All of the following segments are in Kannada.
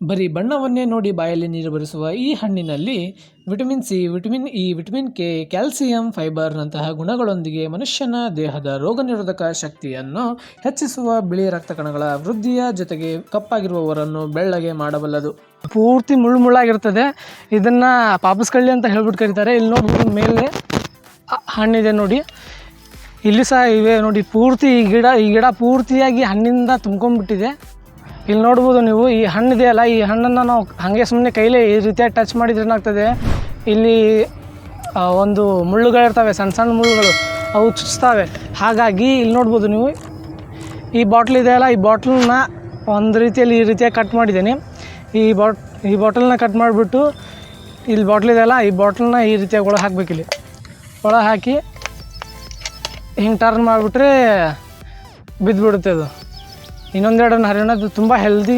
ಬರೀ ಬಣ್ಣವನ್ನೇ ನೋಡಿ ಬಾಯಲ್ಲಿ ನೀರು ಬರಿಸುವ ಈ ಹಣ್ಣಿನಲ್ಲಿ vitamin C, vitamin E, vitamin K, calcium, ಫೈಬರ್ನಂತಹ ಗುಣಗಳೊಂದಿಗೆ ಮನುಷ್ಯನ ದೇಹದ ರೋಗನಿರೋಧಕ ಶಕ್ತಿಯನ್ನು ಹೆಚ್ಚಿಸುವ ಬಿಳಿ ರಕ್ತ ಕಣಗಳ ವೃದ್ಧಿಯ ಜೊತೆಗೆ ಕಪ್ಪಾಗಿರುವವರನ್ನು ಬೆಳ್ಳಗೆ ಮಾಡಬಲ್ಲದು. ಪೂರ್ತಿ ಮುಳ್ಳು ಮುಳ್ಳಾಗಿರ್ತದೆ ಇದನ್ನ ಪಾಪಸ್ಕಳ್ಳಿ ಅಂತ ಹೇಳ್ಬಿಟ್ಟು ಕರೀತಾರೆ. ಇಲ್ಲಿ ನೋಡಿ ಮೇಲೆ ಹಣ್ಣಿದೆ ನೋಡಿ. ಇಲ್ಲಿ ಸಹ ಇವೆ ನೋಡಿ. ಪೂರ್ತಿ ಈ ಗಿಡ ಈ ಗಿಡ ಪೂರ್ತಿಯಾಗಿ ಹಣ್ಣಿಂದ ತುಂಬ್ಕೊಂಡ್ಬಿಟ್ಟಿದೆ. ಇಲ್ಲಿ ನೋಡ್ಬೋದು ನೀವು, ಈ ಹಣ್ಣಿದೆಯಲ್ಲ ಈ ಹಣ್ಣನ್ನು ನಾವು ಹಾಗೆ ಸುಮ್ಮನೆ ಕೈಲೇ ಈ ರೀತಿಯಾಗಿ ಟಚ್ ಮಾಡಿದ್ರೆ ಏನಾಗ್ತದೆ? ಇಲ್ಲಿ ಒಂದು ಮುಳ್ಳುಗಳಿರ್ತವೆ, ಸಣ್ಣ ಸಣ್ಣ ಮುಳ್ಳುಗಳು, ಅವು ಚುಚ್ತಾವೆ. ಹಾಗಾಗಿ ಇಲ್ಲಿ ನೋಡ್ಬೋದು ನೀವು, ಈ ಬಾಟ್ಲ್ ಇದೆಯಲ್ಲ ಈ ಬಾಟ್ಲನ್ನ ಒಂದು ರೀತಿಯಲ್ಲಿ ಈ ರೀತಿಯಾಗಿ ಕಟ್ ಮಾಡಿದ್ದೀನಿ. ಈ ಬಾಟ್ ಈ ಬಾಟಲ್ನ ಕಟ್ ಮಾಡಿಬಿಟ್ಟು, ಇಲ್ಲಿ ಬಾಟ್ಲ್ ಇದೆಯಲ್ಲ ಈ ಬಾಟ್ಲನ್ನ ಈ ರೀತಿಯಾಗಿ ಒಳಗೆ ಹಾಕ್ಬೇಕಿಲ್ಲಿ ಒಳಗೆ ಹಾಕಿ ಹಿಂಗೆ ಟರ್ನ್ ಮಾಡಿಬಿಟ್ರೆ ಬಿದ್ದುಬಿಡುತ್ತೆ ಅದು. ಇನ್ನೊಂದೆರಡನ್ನು ಹರಿಯೋಣ ಅದು ತುಂಬ ಹೆಲ್ದಿ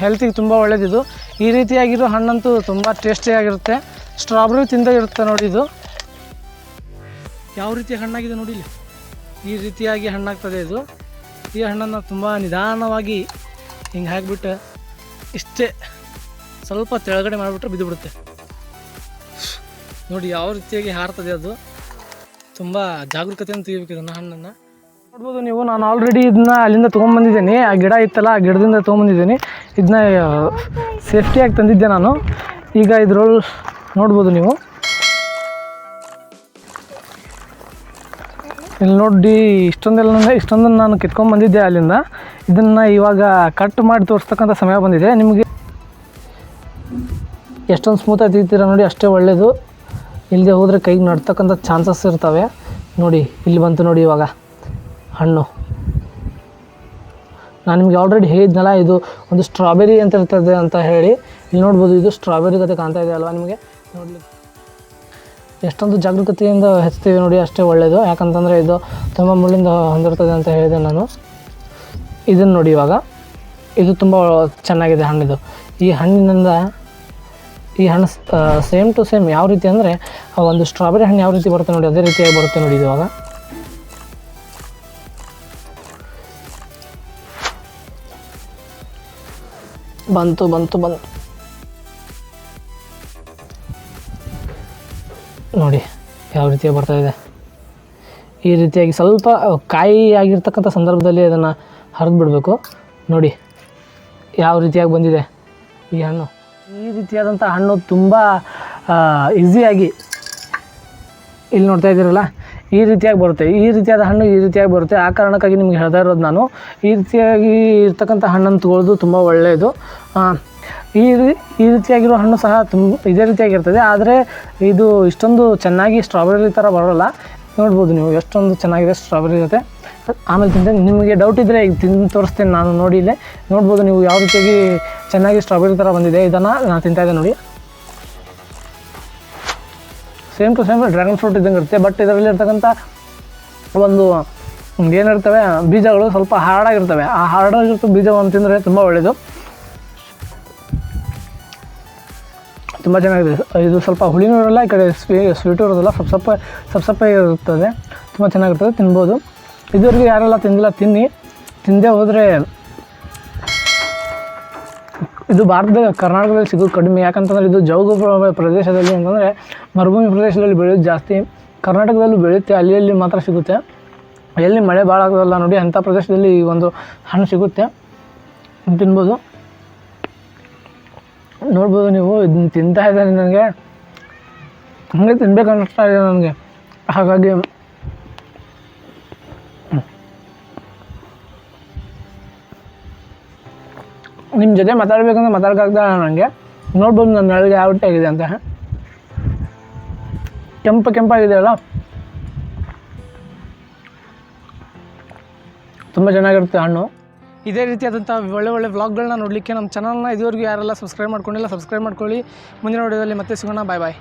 ಹೆಲ್ತಿಗೆ ತುಂಬ ಒಳ್ಳೆಯದಿದು ಈ ರೀತಿಯಾಗಿರೋ ಹಣ್ಣಂತೂ ತುಂಬ ಟೇಸ್ಟಿಯಾಗಿರುತ್ತೆ ಸ್ಟ್ರಾಬೆರಿ ಇರುತ್ತೆ ನೋಡಿ ಇದು. ಯಾವ ರೀತಿ ಹಣ್ಣಾಗಿದೆ ನೋಡಿ ಇಲ್ಲಿ. ಈ ರೀತಿಯಾಗಿ ಹಣ್ಣಾಗ್ತದೆ ಇದು. ಈ ಹಣ್ಣನ್ನು ತುಂಬ ನಿಧಾನವಾಗಿ ಹಿಂಗೆ ಹಾಕಿಬಿಟ್ಟು ಇಷ್ಟೇ ಸ್ವಲ್ಪ ತೆಳಗಡೆ ಮಾಡಿಬಿಟ್ರೆ ಬಿದ್ದುಬಿಡುತ್ತೆ. ನೋಡಿ ಯಾವ ರೀತಿಯಾಗಿ ಹಾರ್ತದೆ ಅದು. ತುಂಬ ಜಾಗರೂಕತೆಯನ್ನು ತೆಗಿಬೇಕು ಇದನ್ನು ಹಣ್ಣನ್ನು. ನೋಡ್ಬೋದು ನೀವು. ನಾನು ಆಲ್ರೆಡಿ ಇದನ್ನ ಅಲ್ಲಿಂದ ತೊಗೊಂಬಂದಿದ್ದೀನಿ. ಆ ಗಿಡ ಇತ್ತಲ್ಲ, ಆ ಗಿಡದಿಂದ ತೊಗೊಂಬಂದಿದ್ದೀನಿ. ಇದನ್ನ ಸೇಫ್ಟಿಯಾಗಿ ತಂದಿದ್ದೆ ನಾನು. ಈಗ ಇದ್ರೊಳಗೆ ನೋಡ್ಬೋದು ನೀವು. ಇಲ್ಲಿ ನೋಡಿ, ಇಷ್ಟೊಂದೆಲ್ಲ ಇಷ್ಟೊಂದನ್ನು ನಾನು ಕಿತ್ಕೊಂಡ್ಬಂದಿದ್ದೆ ಅಲ್ಲಿಂದ. ಇದನ್ನು ಇವಾಗ ಕಟ್ ಮಾಡಿ ತೋರಿಸ್ತಕ್ಕಂಥ ಸಮಯ ಬಂದಿದೆ. ನಿಮಗೆ ಎಷ್ಟೊಂದು ಸ್ಮೂತಾಗಿ ತೆಗಿತೀರ ನೋಡಿ, ಅಷ್ಟೇ ಒಳ್ಳೆಯದು ಇಲ್ಲದೆ ಹೋದರೆ ಕೈಗೆ ನಡ್ತಕ್ಕಂಥ ಚಾನ್ಸಸ್ ಇರ್ತವೆ. ನೋಡಿ, ಇಲ್ಲಿ ಬಂತು ನೋಡಿ ಇವಾಗ. ಹಣ್ಣು. ನಾನು ನಿಮಗೆ ಆಲ್ರೆಡಿ ಹೇಳಿದ್ನಲ್ಲ, ಇದು ಒಂದು ಸ್ಟ್ರಾಬೆರಿ ಅಂತ ಇರ್ತದೆ ಅಂತ ಹೇಳಿ. ಇಲ್ಲಿ ನೋಡ್ಬೋದು, ಇದು ಸ್ಟ್ರಾಬೆರಿ ಕತೆ ಕಾಣ್ತಾ ಇದೆ ಅಲ್ವಾ ನಿಮಗೆ? ನೋಡಲಿಕ್ಕೆ ಎಷ್ಟೊಂದು ಜಾಗೃತಿಯಿಂದ ಹೆಚ್ಚುತ್ತೀವಿ ನೋಡಿ, ಅಷ್ಟೇ ಒಳ್ಳೆಯದು ಯಾಕಂತಂದರೆ ಇದು ತುಂಬ ಮುಳ್ಳಿಂದ ಹೊಂದಿರ್ತದೆ ಅಂತ ಹೇಳಿದೆ ನಾನು. ಇದನ್ನು ನೋಡಿ ಇವಾಗ. ಇದು ತುಂಬ ಚೆನ್ನಾಗಿದೆ ಹಣ್ಣಿದು ಈ ಹಣ್ಣಿನಿಂದ ಈ ಹಣ್ಣು ಸೇಮ್ ಟು ಸೇಮ್ ಯಾವ ರೀತಿ ಅಂದರೆ ಒಂದು ಸ್ಟ್ರಾಬೆರಿ ಹಣ್ಣು ಯಾವ ರೀತಿ ಬರುತ್ತೆ ನೋಡಿ, ಅದೇ ರೀತಿಯಾಗಿ ಬರುತ್ತೆ ನೋಡಿ ಇವಾಗ. ಬಂತು ಬಂತು ಬಂತು. ನೋಡಿ, ಯಾವ ರೀತಿಯಾಗಿ ಬರ್ತಾ ಇದೆ. ಈ ರೀತಿಯಾಗಿ ಸ್ವಲ್ಪ ಕಾಯಿ ಆಗಿರ್ತಕ್ಕಂಥ ಸಂದರ್ಭದಲ್ಲಿ ಅದನ್ನು ಹರಿದು ಬಿಡಬೇಕು. ನೋಡಿ, ಯಾವ ರೀತಿಯಾಗಿ ಬಂದಿದೆ ಈ ಹಣ್ಣು. ಈ ರೀತಿಯಾದಂಥ ಹಣ್ಣು ತುಂಬ ಈಸಿಯಾಗಿ ಇಲ್ಲಿ ನೋಡ್ತಾ ಇದ್ದೀರಲ್ಲ? ಈ ರೀತಿಯಾಗಿ ಬರುತ್ತೆ. ಈ ರೀತಿಯಾದ ಹಣ್ಣು ಈ ರೀತಿಯಾಗಿ ಬರುತ್ತೆ. ಆ ಕಾರಣಕ್ಕಾಗಿ ನಿಮ್ಗೆ ಹೇಳ್ತಾ ಇರೋದು ನಾನು. ಈ ರೀತಿಯಾಗಿ ಇರ್ತಕ್ಕಂಥ ಹಣ್ಣನ್ನು ತಗೊಳ್ಳೋದು ತುಂಬ ಒಳ್ಳೆಯದು. ಈ ಈ ರೀತಿಯಾಗಿರೋ ಹಣ್ಣು ಸಹ ತುಂಬ, ಇದೇ ರೀತಿಯಾಗಿರ್ತದೆ ಆದರೆ ಇದು ಇಷ್ಟೊಂದು ಚೆನ್ನಾಗಿ ಸ್ಟ್ರಾಬೆರಿ ಥರ ಬರೋಲ್ಲ. ನೋಡ್ಬೋದು ನೀವು ಎಷ್ಟೊಂದು ಚೆನ್ನಾಗಿದೆ ಸ್ಟ್ರಾಬೆರಿ ಇರುತ್ತೆ ಆಮೇಲೆ ತಿಂತೇನೆ. ನಿಮಗೆ ಡೌಟ್ ಇದ್ದರೆ ಈಗ ತಿಂದು ತೋರಿಸ್ತೇನೆ ನಾನು ನೋಡಿ ಇಲ್ಲೇ. ನೋಡ್ಬೋದು ನೀವು ಯಾವ ರೀತಿಯಾಗಿ ಚೆನ್ನಾಗಿ ಸ್ಟ್ರಾಬೆರಿ ಥರ ಬಂದಿದೆ. ಇದನ್ನು ನಾನು ತಿಂತಾಯಿದ್ದೆ ನೋಡಿ. Same to same dragon fruit ಇದ್ದಂಗೆ ಇರುತ್ತೆ. ಬಟ್ ಇದರಲ್ಲಿ ಇರ್ತಕ್ಕಂಥ ಒಂದು ಏನಿರ್ತವೆ, ಬೀಜಗಳು ಸ್ವಲ್ಪ ಹಾರ್ಡಾಗಿರ್ತವೆ. ಆ ಹಾರ್ಡಾಗಿರ್ತವೆ ಬೀಜವನ್ನು ತಿಂದರೆ ತುಂಬ ಒಳ್ಳೆಯದು ತುಂಬ ಚೆನ್ನಾಗಿದೆ. ಇದು ಸ್ವಲ್ಪ ಹುಳಿನೂ ಇರೋಲ್ಲ ಈ ಕಡೆ ಸ್ವೀ, ಸ್ವೀಟು ಇರೋದಿಲ್ಲ, ಸ್ವಲ್ಪ ಸ್ವಲ್ಪ ಸ್ವಲ್ಪ ಸ್ವಲ್ಪ ಇರುತ್ತದೆ. ತುಂಬ ಚೆನ್ನಾಗಿರ್ತದೆ, ತಿನ್ಬೋದು. ಇದುವರೆಗೂ ಯಾರೆಲ್ಲ ತಿಂದಿಲ್ಲ, ತಿನ್ನಿ. ತಿಂದೇ ಹೋದರೆ ಇದು ಭಾರತದ ಕರ್ನಾಟಕದಲ್ಲಿ ಸಿಗೋದು ಕಡಿಮೆ. ಯಾಕಂತಂದರೆ ಇದು ಜೌಗು ಪ್ರ- ಪ್ರದೇಶದಲ್ಲಿ ಅಂತಂದರೆ ಮರುಭೂಮಿ ಪ್ರದೇಶದಲ್ಲಿ ಬೆಳೆಯೋದು ಜಾಸ್ತಿ. ಕರ್ನಾಟಕದಲ್ಲೂ ಬೆಳೆಯುತ್ತೆ, ಅಲ್ಲಿ ಅಲ್ಲಿ ಮಾತ್ರ ಸಿಗುತ್ತೆ. ಎಲ್ಲಿ ಮಳೆ ಭಾಳ ಆಗೋದಲ್ಲ ನೋಡಿ, ಅಂಥ ಪ್ರದೇಶದಲ್ಲಿ ಈ ಒಂದು ಹಣ್ಣು ಸಿಗುತ್ತೆ. ತಿನ್ಬೋದು. ನೋಡ್ಬೋದು ನೀವು, ಇದನ್ನ ತಿಂತಾ ಇದ್ದಾರೆ ನನಗೆ. ಹಂಗೆ ತಿನ್ಬೇಕು ಅನ್ನಿಸ್ತಾ ಇದೆ ನನಗೆ. ಹಾಗಾಗಿ ನಿಮ್ಮ ಜೊತೆ ಮಾತಾಡ್ಬೇಕಂದ್ರೆ ಮಾತಾಡೋಕ್ಕಾಗ್ದ ನನಗೆ ನೋಡ್ಬೋದು ನನ್ನ ನಳಿಗೆ ಯಾವ ಆಗಿದೆ ಅಂತ. ಕೆಂಪು ಕೆಂಪಾಗಿದೆಯಲ್ಲ? ತುಂಬ ಚೆನ್ನಾಗಿರುತ್ತೆ ಹಣ್ಣು. ಇದೇ ರೀತಿಯಾದಂಥ ಒಳ್ಳೆ ಒಳ್ಳೆ ವ್ಲಾಗ್ಗಳನ್ನ ನೋಡಲಿಕ್ಕೆ ನಮ್ಮ ಚಾನಲ್ನ ಇದುವರೆಗೂ ಯಾರೆಲ್ಲ ಸಬ್ಸ್ಕ್ರೈಬ್ ಮಾಡ್ಕೊಂಡಿಲ್ಲ ಸಬ್ಸ್ಕ್ರೈಬ್ ಮಾಡ್ಕೊಳ್ಳಿ. ಮುಂದಿನ ವಿಡಿಯೋದಲ್ಲಿ ಮತ್ತೆ ಸಿಗೋಣ. ಬಾಯ್ ಬಾಯ್